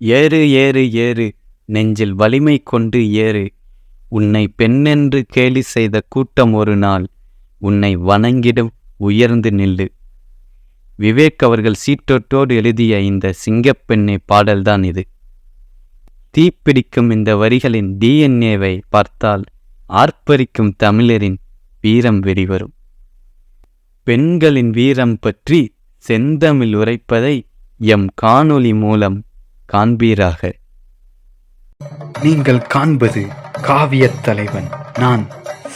ஏறு ஏறு ஏறு நெஞ்சில் வலிமை கொண்டு ஏறு. உன்னை பெண்ணென்று கேலி செய்த கூட்டம் ஒரு நாள் உன்னை வணங்கிடும் உயர்ந்து நில்லு. விவேக் அவர்கள் சீற்றோட்டோடு எழுதிய இந்த சிங்கப்பெண்ணை பாடல்தான் இது. தீப்பிடிக்கும் இந்த வரிகளின் டிஎன்ஏவை பார்த்தால் ஆர்ப்பரிக்கும் தமிழரின் வீரம் வெளிவரும் பெண்களின் வீரம் பற்றி செந்தமிழ் உரைப்பதை எம் காணொளி மூலம் காண்பீராக. நீங்கள் காண்பது காவியத் தலைவன் நான்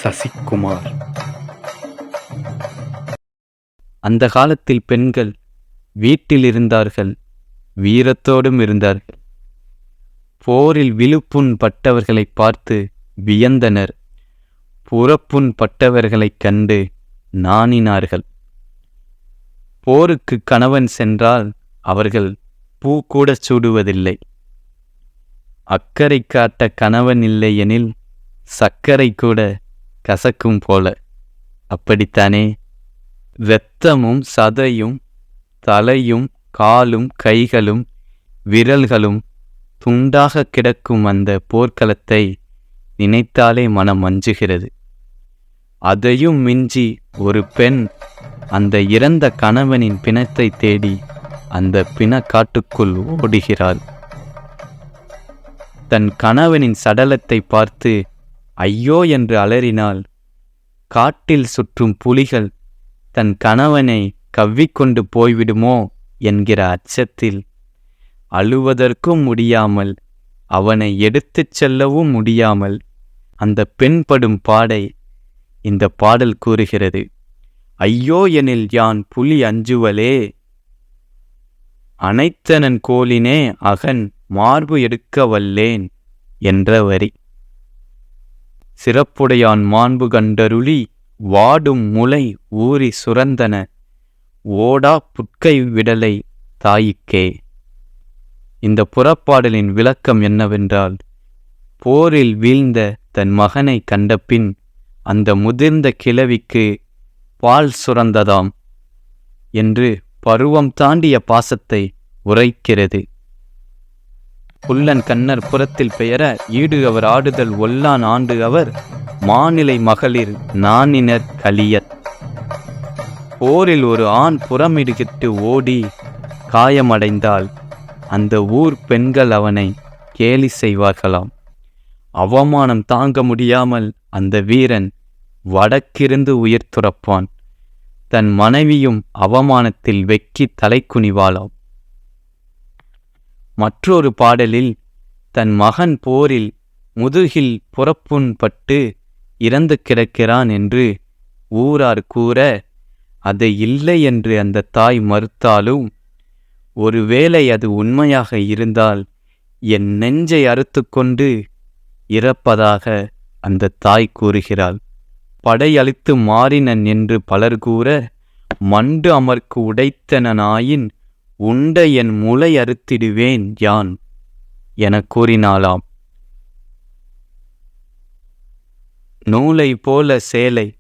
சசிகுமார். அந்த காலத்தில் பெண்கள் வீட்டில் இருந்தார்கள் வீரத்தோடும் இருந்தார்கள் போரில் விழுப்புண் பட்டவர்களை பார்த்து வியந்தனர். புறப்புண் பட்டவர்களைக் கண்டு நாணினார்கள். போருக்கு கணவன் சென்றால் அவர்கள் பூ கூட சூடுவதில்லை. அக்கறை காட்ட கணவன் இல்லை எனில் சர்க்கரை கூட கசக்கும் போல. அப்படித்தானே? வெத்தமும் சதையும் தலையும் காலும் கைகளும் விரல்களும் துண்டாக கிடக்கும் அந்த போர்க்களத்தை நினைத்தாலே மனம் அஞ்சுகிறது. அதையும் மிஞ்சி ஒரு பெண் அந்த இறந்த கணவனின் பிணத்தை தேடி அந்த பிணக்காட்டுக்குள் ஓடுகிறாள். தன் கணவனின் சடலத்தை பார்த்து ஐயோ என்று அலறினாள். காட்டில் சுற்றும் புலிகள் தன் கணவனை கவ்விக்கொண்டு போய்விடுமோ என்கிற அச்சத்தில் அழுவதற்கும் முடியாமல் அவனை எடுத்துச் செல்லவும் முடியாமல் அந்த பெண் படும் பாடை இந்த பாடல் கூறுகிறது. ஐயோ எனில் யான் புலி அஞ்சுவலே அனைத்தனன் கோலினே அகன் மார்பு எடுக்க வல்லேன் என்ற வரி. சிறப்புடையான் மாண்பு கண்டருளி வாடும் முளை ஊறி சுரந்தன ஓடா புட்கை விடலை தாயிக்கே இந்த புறப்பாடலின் விளக்கம் என்னவென்றால் போரில் வீழ்ந்த தன் மகனை கண்டபின் அந்த முதிர்ந்த கிழவிக்கு பால் சுரந்ததாம் என்று பருவம் தாண்டிய பாசத்தை உரைக்கிறது. புல்லன் கண்ணர் புறத்தில் பெயர ஈடு அவர் ஆடுதல் ஒல்லான் ஆண்டு அவர் மாநிலை மகளிர் நானினர் கலியத் போரில் ஒரு ஆண் புறமிடுகிட்டு ஓடி காயமடைந்தால் அந்த ஊர் பெண்கள் அவனை கேலி செய்வார்களாம். அவமானம் தாங்க முடியாமல் அந்த வீரன் வடக்கிருந்து உயிர் துறப்பான். தன் மனைவியும் அவமானத்தில் வெக்கி தலைக்குனிவாளாம். மற்றொரு பாடலில் தன் மகன் போரில் முதுகில் புறப்புண் பட்டு இறந்து கிடக்கிறான் என்று ஊரார் கூற அது இல்லை என்று அந்த தாய் மறுத்தாலும் ஒருவேளை அது உண்மையாக இருந்தால் என் நெஞ்சை அறுத்துக்கொண்டு இறப்பதாக அந்த தாய் கூறுகிறாள். படையளித்து மாறினன் என்று பலர் கூற மண்டு அமர்க்கு உடைத்தனாயின் உண்ட என் முளை அறுத்திடுவேன் யான் எனக் கூறினாளாம். நூலை போல சேலை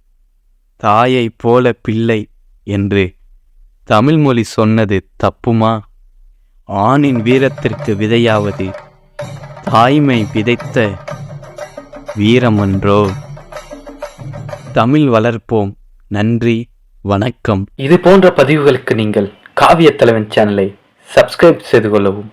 தாயைப் போல பிள்ளை என்று தமிழ்மொழி சொன்னது தப்புமா? ஆணின் வீரத்திற்கு விதையாவது தாய்மை விதைத்த வீரமன்றோ? தமிழ் வளர்ப்போம். நன்றி வணக்கம். இது போன்ற பதிவுகளுக்கு நீங்கள் காவிய தலைவன் சேனலை சப்ஸ்கிரைப் செய்து கொள்ளவும்.